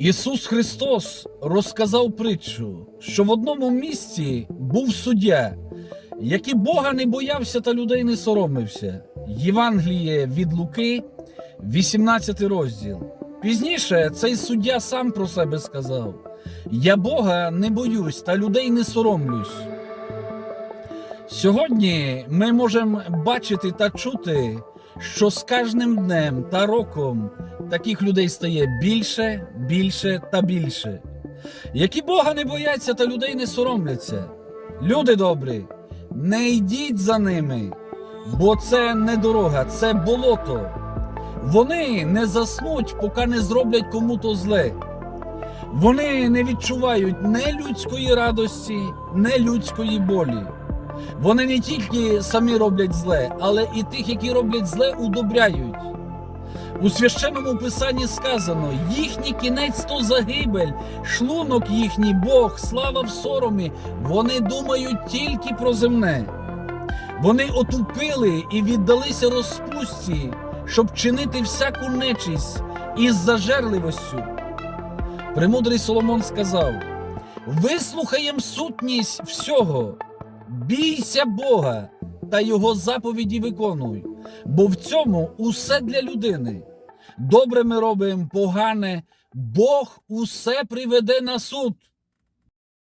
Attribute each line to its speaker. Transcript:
Speaker 1: Ісус Христос розказав притчу, що в одному місці був суддя, який Бога не боявся та людей не соромився. Євангеліє від Луки, 18 розділ. Пізніше цей суддя сам про себе сказав: Я Бога не боюсь та людей не соромлюсь. Сьогодні ми можемо бачити та чути, що з кожним днем та роком таких людей стає більше, більше та більше, які Бога не бояться та людей не соромляться. Люди добрі, не йдіть за ними, бо це не дорога, це болото. Вони не заснуть, поки не зроблять кому-то зле. Вони не відчувають не людської радості, не людської болі. Вони не тільки самі роблять зле, але і тих, які роблять зле, удобряють. У священному писанні сказано: їхній кінець то загибель, шлунок їхній Бог, слава в соромі. Вони думають тільки про земне. Вони отупили і віддалися розпустці, щоб чинити всяку нечість із зажерливостю. Премудрий Соломон сказав: вислухаєм сутність всього, бійся Бога та Його заповіді виконуй, бо в цьому усе для людини. Добре ми робимо, погане, Бог усе приведе на суд.